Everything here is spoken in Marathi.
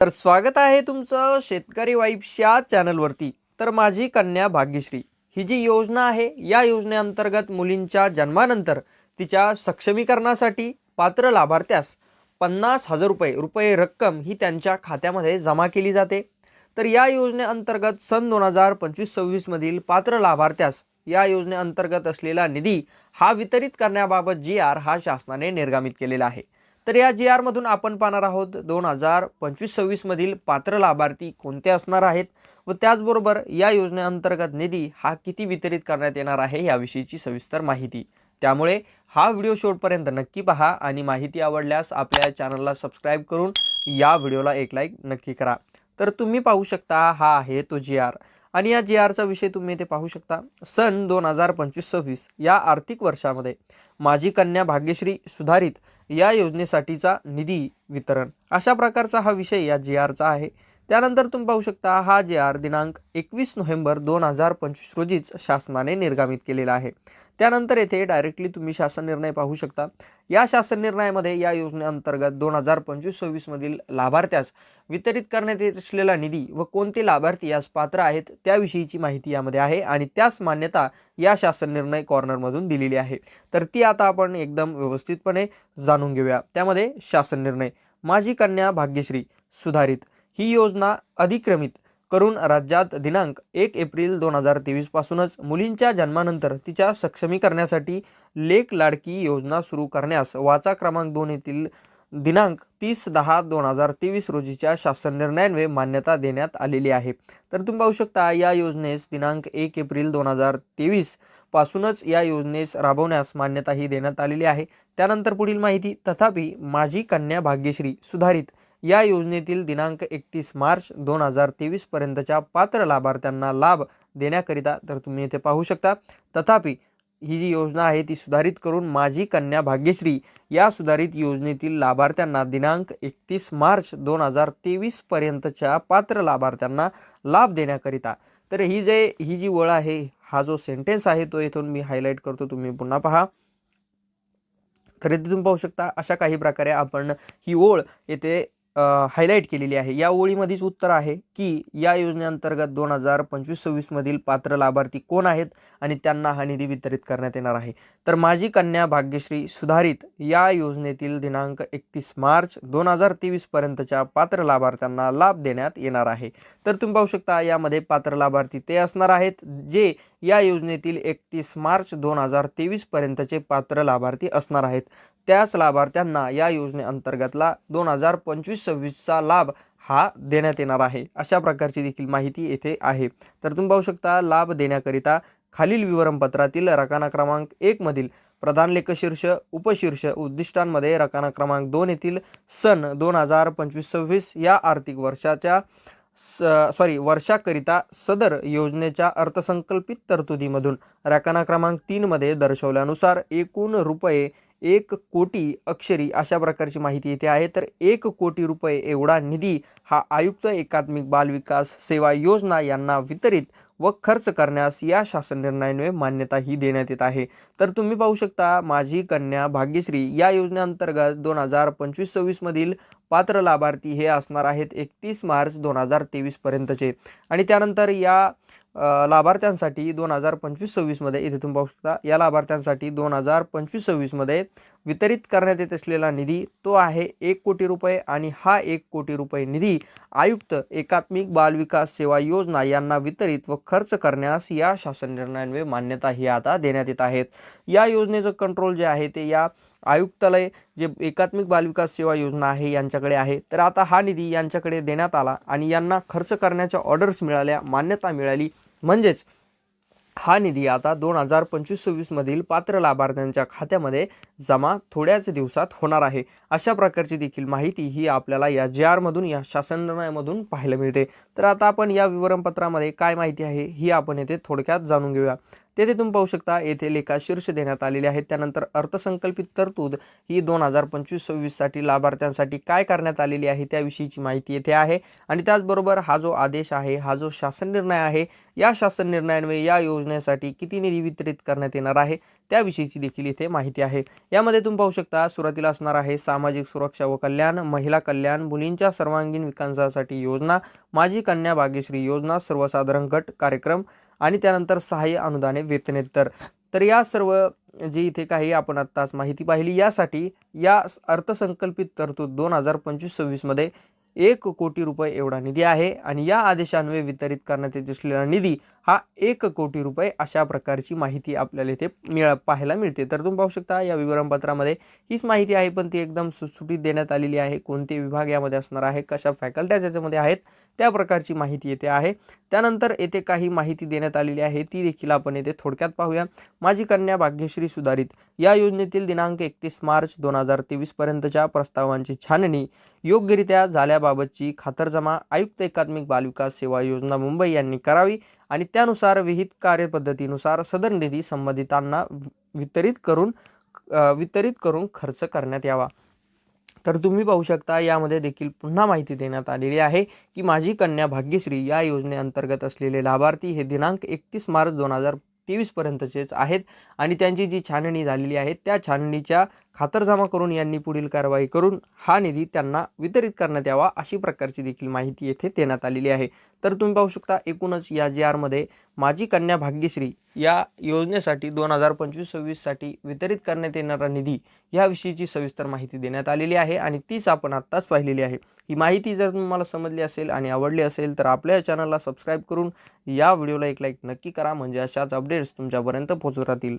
तर स्वागत आहे तुमचं शेतकरी वाईफच्या चॅनलवरती. तर माझी कन्या भाग्यश्री. ही जी योजना आहे या योजनेअंतर्गत मुलींच्या जन्मानंतर तिच्या सक्षमीकरणासाठी पात्र लाभार्थ्यास पन्नास हजार रुपये रुपये रक्कम ही त्यांच्या खात्यामध्ये जमा केली जाते. तर या योजनेअंतर्गत सन दोन हजार पंचवीस सव्वीसमधील पात्र लाभार्थ्यास या योजनेअंतर्गत असलेला निधी हा वितरित करण्याबाबत जी आर हा शासनाने निर्गमित केलेला आहे. तर या जी आरमधून आपण पाहणार आहोत दोन हजार पंचवीस सव्वीसमधील पात्र लाभार्थी कोणते असणार आहेत व त्याचबरोबर या योजनेअंतर्गत निधी हा किती वितरित करण्यात येणार आहे याविषयीची सविस्तर माहिती. त्यामुळे हा व्हिडिओ शेवटपर्यंत नक्की पहा आणि माहिती आवडल्यास आपल्या चॅनलला सबस्क्राईब करून या व्हिडिओला एक लाईक नक्की करा. तर तुम्ही पाहू शकता हा आहे तो जी आर आणि या जी आरचा विषय तुम्ही इथे पाहू शकता. सन दोन हजार पंचवीस सव्वीस या आर्थिक वर्षामध्ये माझी कन्या भाग्यश्री सुधारित या योजनेसाठीचा निधी वितरण. अशा प्रकारचा हा विषय या जी आरचा आहे. त्यानंतर तुम्ही पाहू शकता हा जे आर दिनांक एकवीस नोव्हेंबर दोन हजार पंचवीस रोजीच शासनाने निर्गमित केलेला आहे. त्यानंतर येथे डायरेक्टली तुम्ही शासन निर्णय पाहू शकता. या शासन निर्णयामध्ये या योजनेअंतर्गत दोन हजार पंचवीस सव्वीसमधील लाभार्थ्यास वितरित करण्यात येत असलेला निधी व कोणते लाभार्थी यास पात्र आहेत त्याविषयीची माहिती यामध्ये आहे आणि त्यास मान्यता या शासन निर्णय कॉर्नरमधून दिलेली आहे. तर ती आता आपण एकदम व्यवस्थितपणे जाणून घेऊया. त्यामध्ये शासन निर्णय. माझी कन्या भाग्यश्री सुधारित. ही योजना अधिक्रमित करून राज्यात दिनांक एक एप्रिल दोन हजार तेवीसपासूनच मुलींच्या जन्मानंतर तिच्या सक्षमीकरणासाठी लेख लाडकी योजना सुरू करण्यास वाचा क्रमांक दोन येथील दिनांक तीस दहा दोन हजार तेवीस रोजीच्या शासन निर्णयान्वये मान्यता देण्यात आलेली आहे. तर तुम्ही पाहू शकता या योजनेस दिनांक एक एप्रिल दोन हजार तेवीसपासूनच या योजनेस राबवण्यास मान्यता ही देण्यात आलेली आहे. त्यानंतर पुढील माहिती तथापि माझी कन्या भाग्यश्री सुधारित या योजनेतील दिनांक एकतीस मार्च दोन हजार तेवीसपर्यंतच्या पात्र लाभार्थ्यांना लाभ देण्याकरिता तर तुम्ही इथे पाहू शकता. तथापि ही जी योजना आहे ती सुधारित करून माझी कन्या भाग्यश्री या सुधारित योजनेतील लाभार्थ्यांना दिनांक एकतीस मार्च दोन हजार तेवीसपर्यंतच्या पात्र लाभार्थ्यांना लाभ देण्याकरिता. तर ही जे ही जी वळ आहे हा जो सेंटेन्स आहे तो इथून मी हायलाईट करतो तुम्ही पुन्हा पहा. तर इथे तुम्ही पाहू शकता अशा काही प्रकारे आपण ही ओळ येथे हायलाईट केलेली आहे. या ओळीमध्येच उत्तर आहे की या योजनेअंतर्गत दोन हजार पंचवीस सव्वीसमधील पात्र लाभार्थी कोण आहेत आणि त्यांना हा निधी वितरित करण्यात येणार आहे? तर माझी कन्या भाग्यश्री सुधारित या योजनेतील दिनांक एकतीस मार्च दोन हजार तेवीसपर्यंतच्या पात्र लाभार्थ्यांना लाभ देण्यात येणार आहे. तर तुम्ही पाहू शकता यामध्ये पात्र लाभार्थी ते असणार आहेत जे या योजनेतील एकतीस मार्च दोन हजार तेवीसपर्यंतचे पात्र लाभार्थी असणार आहेत. त्याच लाभार्थ्यांना या योजनेअंतर्गतला दोन हजार पंचवीस सव्वीसचा लाभ हा देण्यात येणार आहे. अशा प्रकारची देखील माहिती येथे आहे. तर तुम्ही पाहू शकता लाभ देण्याकरिता खालील विवरणपत्रातील रकाना क्रमांक एकमधील प्रधान लेखशीर्ष उपशीर्ष उद्दिष्टांमध्ये रकाना क्रमांक दोन येथील सन दोन हजार पंचवीस सव्वीस या आर्थिक वर्षाच्या स सॉरी वर्षाकरिता सदर योजनेच्या अर्थसंकल्पित तरतुदीमधून रकाना क्रमांक तीनमध्ये दर्शवल्यानुसार एकूण रुपये एक कोटी अक्षरी अशा प्रकारची माहिती येथे आहे. तर एक कोटी रुपये एवढा निधी हा आयुक्त एकात्मिक बालविकास सेवा योजना यांना वितरित व खर्च करण्यास या शासन निर्णयाने मान्यता ही देण्यात येत आहे. तर तुम्ही पाहू शकता माझी कन्या भाग्यश्री या योजनेअंतर्गत दोन हजार पंचवीस सव्वीसमधील पात्र लाभार्थी हे असणार आहेत एकतीस मार्च दोन हजार तेवीसपर्यंतचे आणि त्यानंतर या लाभार्थ्यांसाठी दोन हजार पंचवीस सव्वीसमध्ये इथे तुम्ही पाहू शकता. या लाभार्थ्यांसाठी दोन हजार पंचवीस सव्वीसमध्ये वितरित करण्यात येत असलेला निधी तो आहे एक कोटी रुपये आणि हा एक कोटी रुपये निधी आयुक्त एकात्मिक बालविकास सेवा योजना यांना वितरित व खर्च करण्यास या शासन निर्णयान्वये मान्यता ही आता देण्यात येत आहेत. या योजनेचं कंट्रोल जे आहे ते या आयुक्तालय जे एकात्मिक बालविकास सेवा योजना आहे यांच्याकडे आहे. तर आता हा निधी यांच्याकडे देण्यात आला आणि यांना खर्च करण्याच्या ऑर्डर्स मिळाल्या मान्यता मिळाली. म्हणजेच हा निधी आता दोन हजार पंचवीस सव्वीसमधील पात्र लाभार्थ्यांच्या खात्यामध्ये जमा थोड्याच दिवसात होणार आहे. अशा प्रकारची देखील माहिती ही आपल्याला या जे आरमधून या शासन निर्णयामधून पाहायला मिळते. तर आता आपण या विवरणपत्रामध्ये काय माहिती आहे ही आपण येथे थोडक्यात जाणून घेऊया. तेथे तुम्ही पाहू शकता येथे लेखा शीर्ष देण्यात आलेले आहेत. त्यानंतर अर्थसंकल्पित तरतूद ही दोन हजार पंचवीस सव्वीससाठी लाभार्थ्यांसाठी काय करण्यात आलेली आहे त्याविषयीची माहिती येथे आहे. आणि त्याचबरोबर हा जो आदेश आहे हा जो शासन निर्णय आहे या शासन निर्णयान्वये या योजनेसाठी किती निधी वितरित करण्यात येणार आहे त्याविषयीची देखील इथे माहिती आहे. यामध्ये तुम्ही पाहू शकता सुरुवातीला असणार आहे सामाजिक सुरक्षा व कल्याण महिला कल्याण मुलींच्या सर्वांगीण विकासासाठी योजना माझी कन्या भाग्यश्री योजना सर्वसाधारण गट कार्यक्रम आणि त्यानंतर सहाय्य अनुदाने वेतनेतर. तर या सर्व जी इथे काही आपण आत्ताच माहिती पाहिली यासाठी या अर्थसंकल्पित तरतूद दोन हजार पंचवीस सव्वीसमध्ये एक कोटी रुपये एवढा निधी आहे आणि या आदेशान्वये वितरित करण्यात येत असलेला निधी हा एक कोटी रुपये अशा प्रकारची माहिती आपल्याला इथे मिळ पाहायला मिळते. तर तुम्ही पाहू शकता या विवरणपत्रामध्ये हीच माहिती आहे पण ती एकदम सुटसुटीत देण्यात आलेली आहे. कोणते विभाग यामध्ये असणार आहे कशा फॅकल्ट्या त्याच्यामध्ये आहेत त्या प्रकारची माहिती येथे आहे. त्यानंतर येथे काही माहिती देण्यात आलेली आहे. ती देखील आपण येथे थोडक्यात पाहूया. माझी कन्या भाग्यश्री सुधारित या योजनेतील दिनांक एकतीस मार्च दोन हजार तेवीसपर्यंतच्या प्रस्तावांची छाननी योग्यरित्या झाल्याबाबतची खातरजमा आयुक्त एकात्मिक बालविकास सेवा योजना मुंबई यांनी करावी आणि त्यानुसार विहित कार्यपद्धतीनुसार सदर निधी संबंधितांना वितरित करून वितरित करून खर्च करण्यात यावा. तर तुम्ही पाहू शकता यामध्ये देखील पुन्हा माहिती देण्यात आलेली आहे की माझी कन्या भाग्यश्री या योजनेअंतर्गत असलेले लाभार्थी हे दिनांक एकतीस मार्च दोन हजार तेवीसपर्यंतचेच आहेत आणि त्यांची जी छाननी झालेली आहे त्या छाननीच्या खातरजमा करून यांनी पुढील कारवाई करून हा निधी त्यांना वितरित करण्यात यावा अशी प्रकारची देखील माहिती येथे देण्यात आलेली आहे. तर तुम्ही पाहू शकता एकूणच या जी आरमध्ये माझी कन्या भाग्यश्री या योजनेसाठी दोन हजार पंचवीस सव्वीससाठी वितरित करण्यात येणारा निधी याविषयीची सविस्तर माहिती देण्यात आलेली आहे आणि तीच आपण आत्ताच पाहिलेली आहे. ही माहिती जर तुम्हाला समजली असेल आणि आवडली असेल तर आपल्या या चॅनलला सबस्क्राईब करून या व्हिडिओला एक लाईक नक्की करा. म्हणजे अशाच अपडेट्स तुमच्यापर्यंत पोहोचत राहतील.